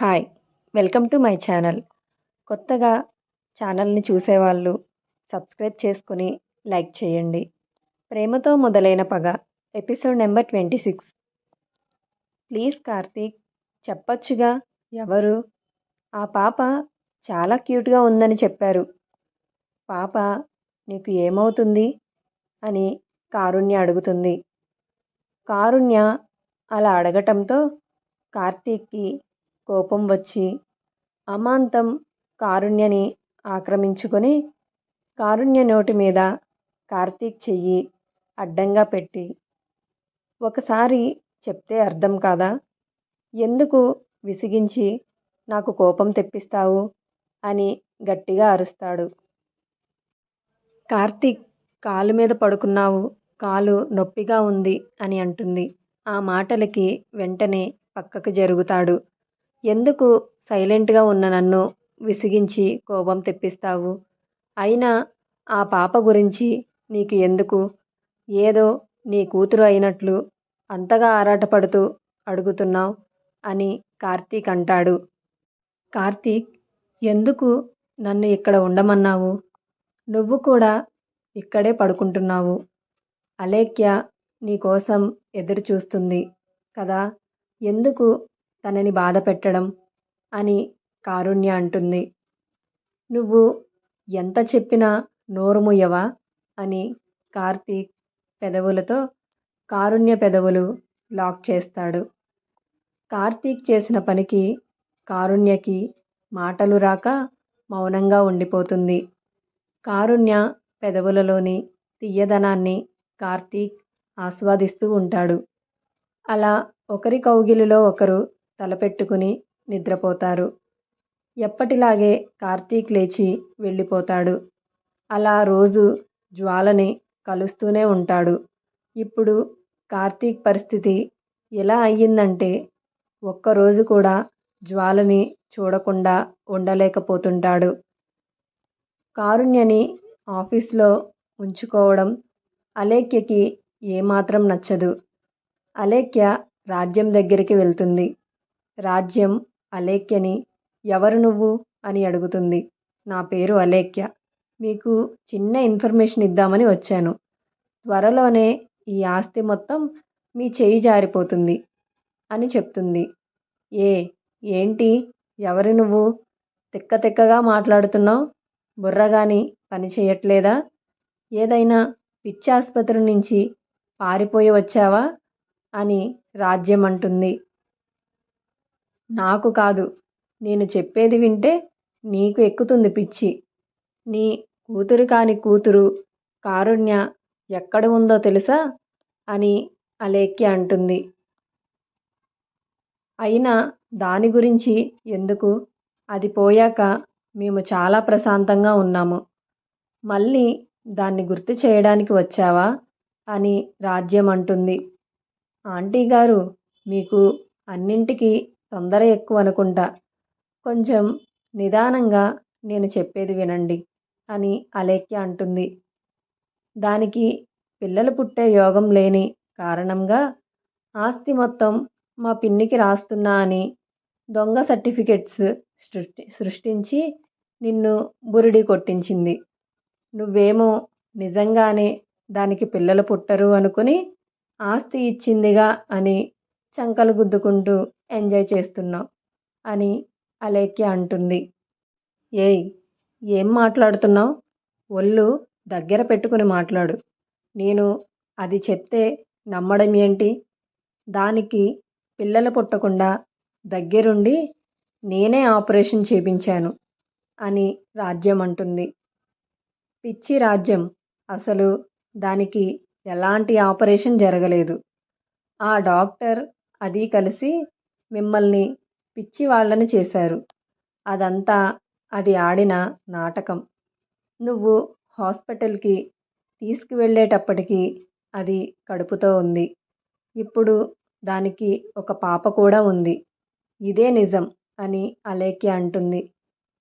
Hi welcome to my channel. కొత్తగా ఛానల్ని చూసేవాళ్ళు సబ్స్క్రైబ్ చేసుకుని లైక్ చేయండి. ప్రేమతో మొదలైన పగ episode number twenty six. Please Karthik చెప్పొచ్చుగా ఎవరు? ఆ పాప చాలా క్యూట్గా ఉందని చెప్పారు. పాప నీకు ఏమవుతుంది? అని కారుణ్య అడుగుతుంది. కారుణ్య అలా అడగటంతో కార్తీక్కి కోపం వచ్చి అమాంతం కారుణ్యని ఆక్రమించుకొని కారుణ్య నోటి మీద కార్తీక్ చెయ్యి అడ్డంగా పెట్టి ఒకసారి చెప్తే అర్థం కాదా? ఎందుకు విసిగించి నాకు కోపం తెప్పిస్తావు? అని గట్టిగా అరుస్తాడు. కార్తీక్ కాలు మీద పడుకున్నావు కాలు నొప్పిగా ఉంది అని అంటుంది. ఆ మాటలకి వెంటనే పక్కకు జరుగుతాడు. ఎందుకు సైలెంట్గా ఉన్న నన్ను విసిగించి కోపం తెప్పిస్తావు? అయినా ఆ పాప గురించి నీకు ఎందుకు? ఏదో నీ కూతురు అయినట్లు అంతగా ఆరాటపడుతూ అడుగుతున్నావు అని కార్తీక్ అంటాడు. కార్తీక్ ఎందుకు నన్ను ఇక్కడ ఉండమన్నావు? నువ్వు కూడా ఇక్కడే పడుకుంటున్నావు. అలేఖ్య నీకోసం ఎదురు చూస్తుంది కదా ఎందుకు తనని బాధ పెట్టడం అని కారుణ్య అంటుంది. నువ్వు ఎంత చెప్పినా నోరు ముయ్యవా అని కార్తీక్ పెదవులతో కారుణ్య పెదవులు లాక్ చేస్తాడు. కార్తీక్ చేసిన పనికి కారుణ్యకి మాటలు రాక మౌనంగా ఉండిపోతుంది. కారుణ్య పెదవులలోని తీయదనాన్ని కార్తీక్ ఆస్వాదిస్తూ ఉంటాడు. అలా ఒకరి కౌగిలిలో ఒకరు తలపెట్టుకుని నిద్రపోతారు. ఎప్పటిలాగే కార్తీక్ లేచి వెళ్ళిపోతాడు. అలా రోజు జ్వాలని కలుస్తూనే ఉంటాడు. ఇప్పుడు కార్తీక్ పరిస్థితి ఎలా అయ్యిందంటే ఒక్కరోజు కూడా జ్వాలని చూడకుండా ఉండలేకపోతుంటాడు. కారుణ్యని ఆఫీస్లో ఉంచుకోవడం అలేఖ్యకి ఏమాత్రం నచ్చదు. అలేఖ్య రాజ్యం దగ్గరికి వెళ్తుంది. రాజ్యం అలేఖ్యని ఎవరు నువ్వు? అని అడుగుతుంది. నా పేరు అలేఖ్య. మీకు చిన్న ఇన్ఫర్మేషన్ ఇద్దామని వచ్చాను. త్వరలోనే ఈ ఆస్తి మొత్తం మీ చేయి జారిపోతుంది అని చెప్తుంది. ఏ ఏంటి? ఎవరు నువ్వు? తిక్క తిక్కగా మాట్లాడుతున్నావు? బుర్రగాని పని చేయట్లేదా? ఏదైనా పిచ్చి ఆసుపత్రి నుంచి పారిపోయి వచ్చావా? అని రాజ్యం అంటుంది. నాకు కాదు. నేను చెప్పేది వింటే నీకు ఎక్కుతుంది పిచ్చి. నీ కూతురు కాని కూతురు కారుణ్య ఎక్కడ ఉందో తెలుసా? అని అలేఖ్య అంటుంది. అయినా దాని గురించి ఎందుకు? అది పోయాక మేము చాలా ప్రశాంతంగా ఉన్నాము. మళ్ళీ దాన్ని గుర్తు చేయడానికి వచ్చావా? అని రాజ్యం అంటుంది. ఆంటీ గారు మీకు అన్నింటికీ తొందర ఎక్కువ అనుకుంటా కొంచెం నిదానంగా నేను చెప్పేది వినండి అని అలేఖ్య అంటుంది. దానికి పిల్లలు పుట్టే యోగం లేని కారణంగా ఆస్తి మొత్తం మా పిన్నికి రాస్తున్నా అని దొంగ సర్టిఫికెట్స్ సృష్టి సృష్టించి నిన్ను బురిడి కొట్టించింది. నువ్వేమో నిజంగానే దానికి పిల్లలు పుట్టరు అనుకుని ఆస్తి ఇచ్చిందిగా అని చంకలు గుద్దుకుంటూ ఎంజాయ్ చేస్తున్నావు అని అలేఖ్య అంటుంది. ఏయ్ ఏం మాట్లాడుతున్నావు? ఒళ్ళు దగ్గర పెట్టుకుని మాట్లాడు. నేను అది చెప్తే నమ్మడం ఏంటి? దానికి పిల్లలు పుట్టకుండా దగ్గరుండి నేనే ఆపరేషన్ చేపించాను అని రాజ్యం అంటుంది. పిచ్చి రాజ్యం. అసలు దానికి ఎలాంటి ఆపరేషన్ జరగలేదు. ఆ డాక్టర్ అది కలిసి మిమ్మల్ని పిచ్చి వాళ్ళని చేశారు. అదంతా అది ఆడిన నాటకం. నువ్వు హాస్పిటల్కి తీసుకువెళ్ళేటప్పటికి అది కడుపుతో ఉంది. ఇప్పుడు దానికి ఒక పాప కూడా ఉంది. ఇదే నిజం అని అలేఖ్య అంటుంది.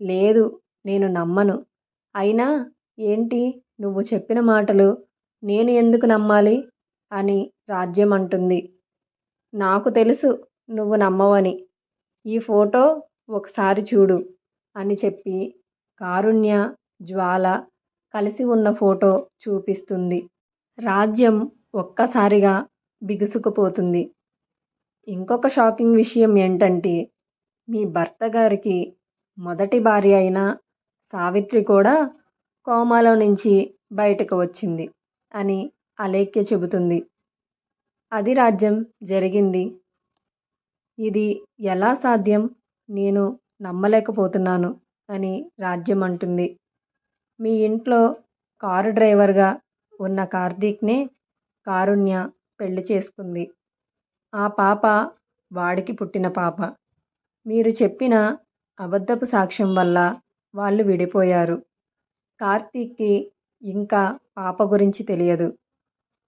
లేదు నేను నమ్మను. అయినా ఏంటి నువ్వు చెప్పిన మాటలు నేను ఎందుకు నమ్మాలి? అని రాజ్యం అంటుంది. నాకు తెలుసు నువ్వు నమ్మవని. ఈ ఫోటో ఒకసారి చూడు అని చెప్పి కారుణ్య జ్వాల కలిసి ఉన్న ఫోటో చూపిస్తుంది. రాజ్యం ఒక్కసారిగా బిగుసుకుపోతుంది. ఇంకొక షాకింగ్ విషయం ఏంటంటే మీ భర్త గారికి మొదటి భార్య అయిన సావిత్రి కూడా కోమాలో నుంచి బయటకు వచ్చింది అని అలేఖ్య చెబుతుంది. అది రాజ్యం జరిగింది. ఇది ఎలా సాధ్యం? నేను నమ్మలేకపోతున్నాను అని రాజ్యం అంటుంది. మీ ఇంట్లో కారు డ్రైవర్గా ఉన్న కార్తీక్నే కారుణ్య పెళ్ళి చేసుకుంది. ఆ పాప వాడికి పుట్టిన పాప. మీరు చెప్పిన అబద్ధపు సాక్ష్యం వల్ల వాళ్ళు విడిపోయారు. కార్తీక్కి ఇంకా పాప గురించి తెలియదు.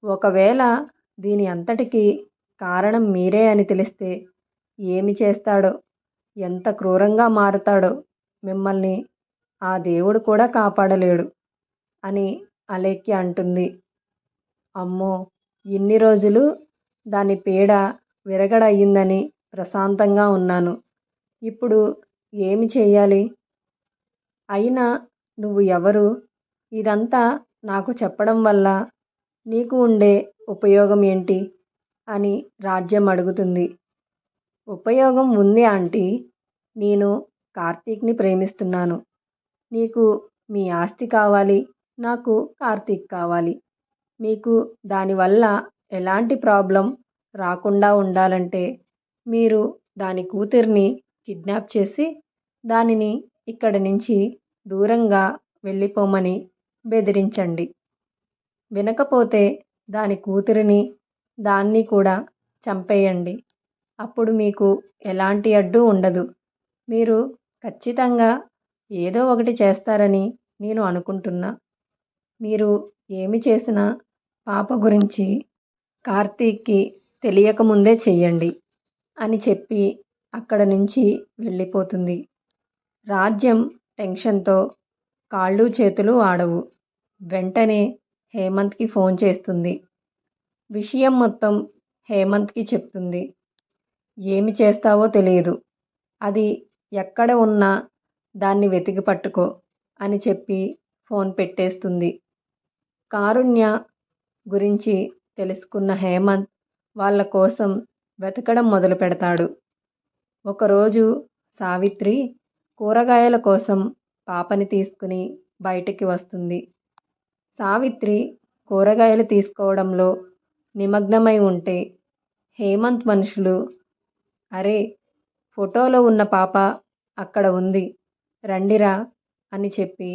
ఒకవేళ దీని అంతటికీ కారణం మీరే అని తెలిస్తే ఏమి చేస్తాడో? ఎంత క్రూరంగా మారుతాడో? మిమ్మల్ని ఆ దేవుడు కూడా కాపాడలేడు అని అలేఖ్య అంటుంది. అమ్మో! ఇన్ని రోజులు దాని పీడ విరగడయ్యిందని ప్రశాంతంగా ఉన్నాను. ఇప్పుడు ఏమి చేయాలి? అయినా నువ్వు ఎవరు? ఇదంతా నాకు చెప్పడం వల్ల నీకు ఉండే ఉపయోగం ఏంటి? అని రాజ్యం అడుగుతుంది. ఉపయోగం ఉంది ఆంటీ. నేను కార్తీక్ని ప్రేమిస్తున్నాను. నీకు మీ ఆస్తి కావాలి. నాకు కార్తీక్ కావాలి. మీకు దానివల్ల ఎలాంటి ప్రాబ్లం రాకుండా ఉండాలంటే మీరు దాని కూతుర్ని కిడ్నాప్ చేసి దానిని ఇక్కడి నుంచి దూరంగా వెళ్ళిపోమని బెదిరించండి. వినకపోతే దాని కూతురిని దాన్ని కూడా చంపేయండి. అప్పుడు మీకు ఎలాంటి అడ్డు ఉండదు. మీరు ఖచ్చితంగా ఏదో ఒకటి చేస్తారని నేను అనుకుంటున్నా. మీరు ఏమి చేసినా పాప గురించి కార్తీక్కి తెలియకముందే చెయ్యండి అని చెప్పి అక్కడ నుంచి వెళ్ళిపోతుంది. రాజ్యం టెన్షన్తో కాళ్ళు చేతులు ఆడవు. వెంటనే హేమంత్కి ఫోన్ చేస్తుంది. విషయం మొత్తం హేమంత్కి చెప్తుంది. ఏమి చేస్తావో తెలియదు. అది ఎక్కడ ఉన్నా దాన్ని వెతికి పట్టుకో అని చెప్పి ఫోన్ పెట్టేస్తుంది. కారుణ్య గురించి తెలుసుకున్న హేమంత్ వాళ్ళ కోసం వెతకడం మొదలు పెడతాడు. ఒకరోజు సావిత్రి కూరగాయల కోసం పాపని తీసుకుని బయటికి వస్తుంది. సావిత్రి కూరగాయలు తీసుకోవడంలో నిమగ్నమై ఉంటే హేమంత్ మనుషులు అరే ఫోటోలో ఉన్న పాప అక్కడ ఉంది రండిరా అని చెప్పి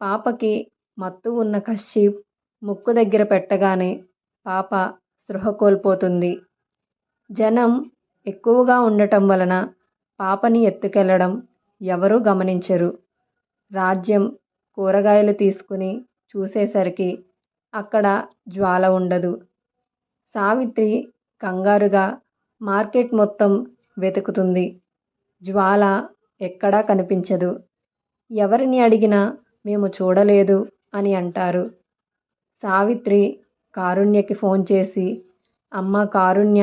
పాపకి మత్తు ఉన్న కషీప్ ముక్కు దగ్గర పెట్టగానే పాప స్పృహ కోల్పోతుంది. జనం ఎక్కువగా ఉండటం వలన పాపని ఎత్తుకెళ్ళడం ఎవరూ గమనించరు. రాజ్యం కూరగాయలు తీసుకుని చూసేసరికి అక్కడ జ్వాల ఉండదు. సావిత్రి కంగారుగా మార్కెట్ మొత్తం వెతుకుతుంది. జ్వాల ఎక్కడా కనిపించదు. ఎవరిని అడిగినా మేము చూడలేదు అని అంటారు. సావిత్రి కారుణ్యకి ఫోన్ చేసి అమ్మ కారుణ్య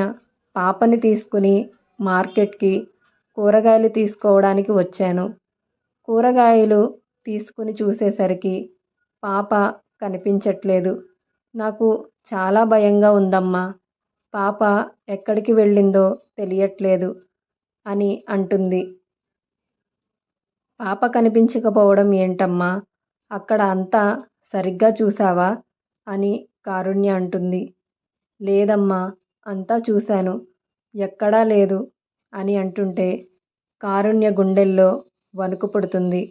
పాపని తీసుకుని మార్కెట్కి కూరగాయలు తీసుకోవడానికి వచ్చాను. కూరగాయలు తీసుకుని చూసేసరికి పాప కనిపించట్లేదు. నాకు చాలా భయంగా ఉందమ్మా. పాప ఎక్కడికి వెళ్ళిందో తెలియట్లేదు అని అంటుంది. పాప కనిపించకపోవడం ఏంటమ్మా? అక్కడ అంతా సరిగ్గా చూసావా అని కారుణ్య అంటుంది. లేదమ్మా అంతా చూశాను. ఎక్కడా లేదు అని అంటుంటే కారుణ్య గుండెల్లో వణుకు పుడుతుంది.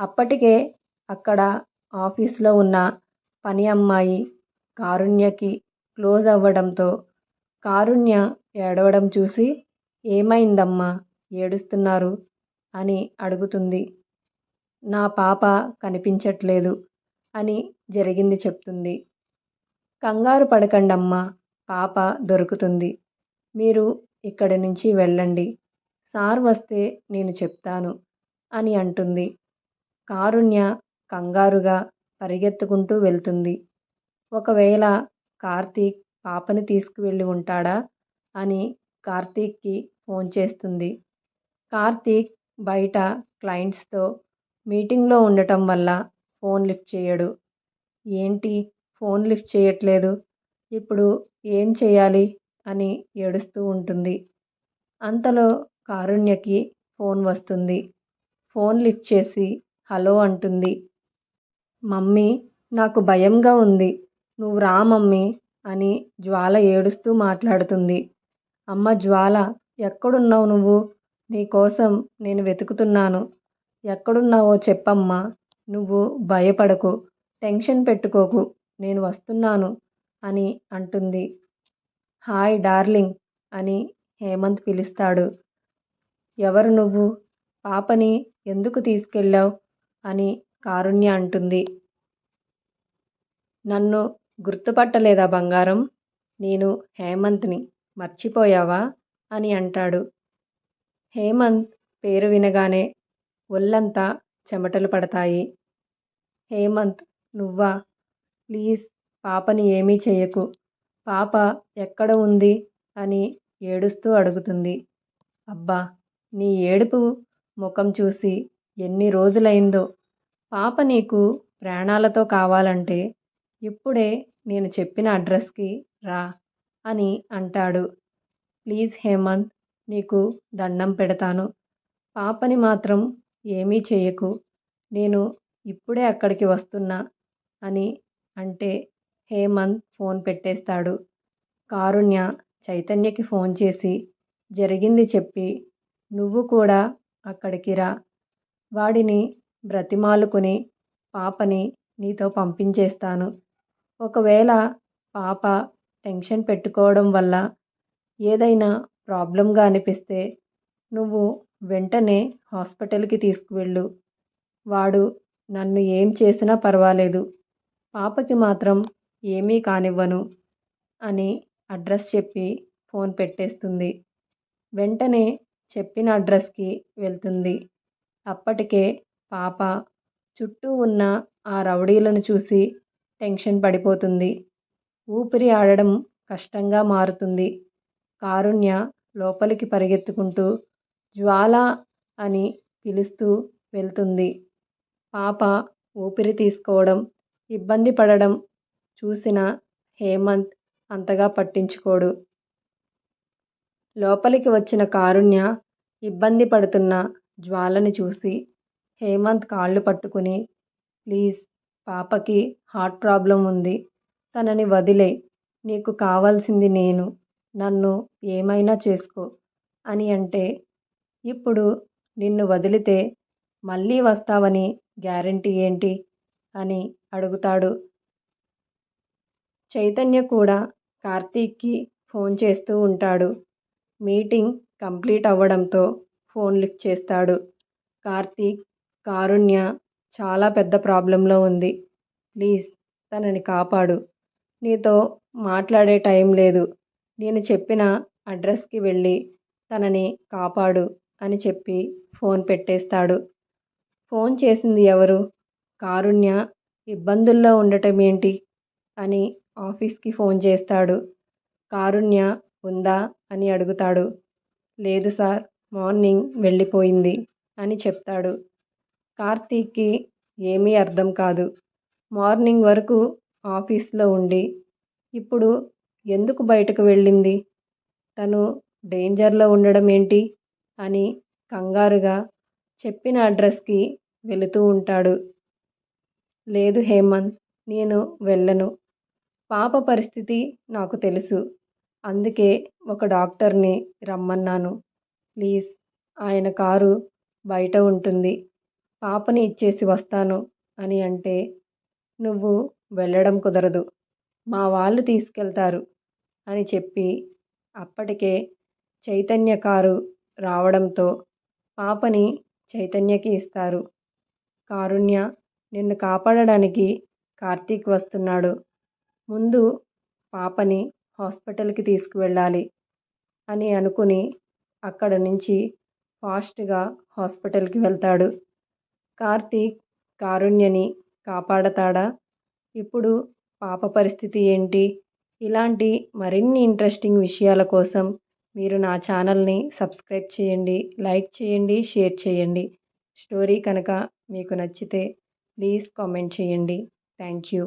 అప్పటికే అక్కడ ఆఫీస్లో ఉన్న పని అమ్మాయి కారుణ్యకి క్లోజ్ అవ్వడంతో కారుణ్య ఏడవడం చూసి ఏమైందమ్మా? ఏడుస్తున్నారు? అని అడుగుతుంది. నా పాప కనిపించట్లేదు అని జరిగింది చెప్తుంది. కంగారు పడకండమ్మా పాప దొరుకుతుంది. మీరు ఇక్కడి నుంచి వెళ్ళండి. సార్ వస్తే నేను చెప్తాను అని అంటుంది. కారుణ్య కంగారుగా పరిగెత్తుకుంటూ వెళ్తుంది. ఒకవేళ కార్తీక్ పాపని తీసుకువెళ్ళి ఉంటాడా అని కార్తీక్కి ఫోన్ చేస్తుంది. కార్తీక్ బయట క్లయింట్స్తో మీటింగ్లో ఉండటం వల్ల ఫోన్ లిఫ్ట్ చేయడు. ఏంటి ఫోన్ లిఫ్ట్ చేయట్లేదు? ఇప్పుడు ఏం చేయాలి? అని ఏడుస్తూ ఉంటుంది. అంతలో కారుణ్యకి ఫోన్ వస్తుంది. ఫోన్ లిఫ్ట్ చేసి హలో అంటుంది. మమ్మీ నాకు భయంగా ఉంది. నువ్వు రా మమ్మీ అని జ్వాల ఏడుస్తూ మాట్లాడుతుంది. అమ్మ జ్వాల ఎక్కడున్నావు నువ్వు? నీకోసం నేను వెతుకుతున్నాను. ఎక్కడున్నావో చెప్పమ్మా. నువ్వు భయపడకు. టెన్షన్ పెట్టుకోకు. నేను వస్తున్నాను అని అంటుంది. హాయ్ డార్లింగ్ అని హేమంత్ పిలుస్తాడు. ఎవరు నువ్వు? పాపని ఎందుకు తీసుకెళ్ళావు? అని కారుణ్య అంటుంది. నన్ను గుర్తుపట్టలేదా బంగారం? నేను హేమంత్ని మర్చిపోయావా? అని అంటాడు. హేమంత్ పేరు వినగానే ఒళ్ళంతా చెమటలు పడతాయి. హేమంత్ నువ్వా? ప్లీజ్ పాపని ఏమీ చేయకు. పాప ఎక్కడ ఉంది? అని ఏడుస్తూ అడుగుతుంది. అబ్బా నీ ఏడుపు ముఖం చూసి ఎన్ని రోజులైందో పాప నీకు ప్రాణాలతో కావాలంటే ఇప్పుడే నేను చెప్పిన అడ్రస్కి రా అని అంటాడు. ప్లీజ్ హేమంత్ నీకు దండం పెడతాను. పాపని మాత్రం ఏమీ చేయకు. నేను ఇప్పుడే అక్కడికి వస్తున్నా అని అంటే హేమంత్ ఫోన్ పెట్టేస్తాడు. కారుణ్య చైతన్యకి ఫోన్ చేసి జరిగింది చెప్పి నువ్వు కూడా అక్కడికి రా. వాడిని బ్రతిమాలుకుని పాపని నీతో పంపించేస్తాను. ఒకవేళ పాప టెన్షన్ పెట్టుకోవడం వల్ల ఏదైనా ప్రాబ్లంగా అనిపిస్తే నువ్వు వెంటనే హాస్పిటల్కి తీసుకువెళ్ళు. వాడు నన్ను ఏం చేసినా పర్వాలేదు. పాపకి మాత్రం ఏమీ కానివ్వను అని అడ్రస్ చెప్పి ఫోన్ పెట్టేస్తుంది. వెంటనే చెప్పిన అడ్రస్కి వెళ్తుంది. అప్పటికే పాప చుట్టూ ఉన్న ఆ రౌడీలను చూసి టెన్షన్ పడిపోతుంది. ఊపిరి ఆడడం కష్టంగా మారుతుంది. కారుణ్య లోపలికి పరిగెత్తుకుంటూ జ్వాల అని పిలుస్తూ వెళ్తుంది. పాప ఊపిరి తీసుకోవడం ఇబ్బంది పడడం చూసిన హేమంత్ అంతగా పట్టించుకోడు. లోపలికి వచ్చిన కారుణ్య ఇబ్బంది పడుతున్న జ్వాలని చూసి హేమంత్ కాళ్ళు పట్టుకుని ప్లీజ్ పాపకి హార్ట్ ప్రాబ్లం ఉంది. తనని వదిలే. నీకు కావాల్సింది నేను. నన్ను ఏమైనా చేసుకో. అని అంటే ఇప్పుడు నిన్ను వదిలితే మళ్ళీ వస్తావని గ్యారంటీ ఏంటి? అని అడుగుతాడు. చైతన్య కూడా కార్తీక్కి ఫోన్ చేస్తూ ఉంటాడు. మీటింగ్ కంప్లీట్ అవ్వడంతో ఫోన్ లిఫ్ట్ చేస్తాడు. కార్తీక్ కారుణ్య చాలా పెద్ద ప్రాబ్లంలో ఉంది. ప్లీజ్ తనని కాపాడు. నీతో మాట్లాడే టైం లేదు. నేను చెప్పిన అడ్రస్కి వెళ్ళి తనని కాపాడు అని చెప్పి ఫోన్ పెట్టేస్తాడు. ఫోన్ చేసింది ఎవరు? కారుణ్య ఇబ్బందుల్లో ఉండటం ఏంటి? అని ఆఫీస్కి ఫోన్ చేస్తాడు. కారుణ్య ఉందా? అని అడుగుతాడు. లేదు సార్ మార్నింగ్ వెళ్ళిపోయింది అని చెప్తాడు. కార్తీక్కి ఏమీ అర్థం కాదు. మార్నింగ్ వరకు ఆఫీస్లో ఉండి ఇప్పుడు ఎందుకు బయటకు వెళ్ళింది? తను డేంజర్లో ఉండడం ఏంటి? అని కంగారుగా చెప్పిన అడ్రస్కి వెళుతూ ఉంటాడు. లేదు హేమంత్ నేను వెళ్ళను. పాప పరిస్థితి నాకు తెలుసు. అందుకే ఒక డాక్టర్ని రమ్మన్నాను. ప్లీజ్ ఆయన కారు బయట ఉంటుంది. పాపని ఇచ్చేసి వస్తాను అని అంటే నువ్వు వెళ్ళడం కుదరదు. మా వాళ్ళు తీసుకెళ్తారు అని చెప్పి అప్పటికే చైతన్య కారు రావడంతో పాపని చైతన్యకి ఇస్తారు. కారుణ్య నిన్ను కాపాడడానికి కార్తీక్ వస్తున్నాడు. ముందు పాపని హాస్పిటల్కి తీసుకువెళ్ళాలి అని అనుకుని అక్కడ నుంచి ఫాస్ట్గా హాస్పిటల్కి వెళ్తాడు. కార్తీక్ కారుణ్యని కాపాడతాడా? ఇప్పుడు పాప పరిస్థితి ఏంటి? ఇలాంటి మరిన్ని ఇంట్రెస్టింగ్ విషయాల కోసం మీరు నా ఛానల్ని సబ్స్క్రైబ్ చేయండి లైక్ చేయండి షేర్ చేయండి. స్టోరీ కనుక మీకు నచ్చితే ప్లీజ్ కామెంట్ చేయండి. Thank you.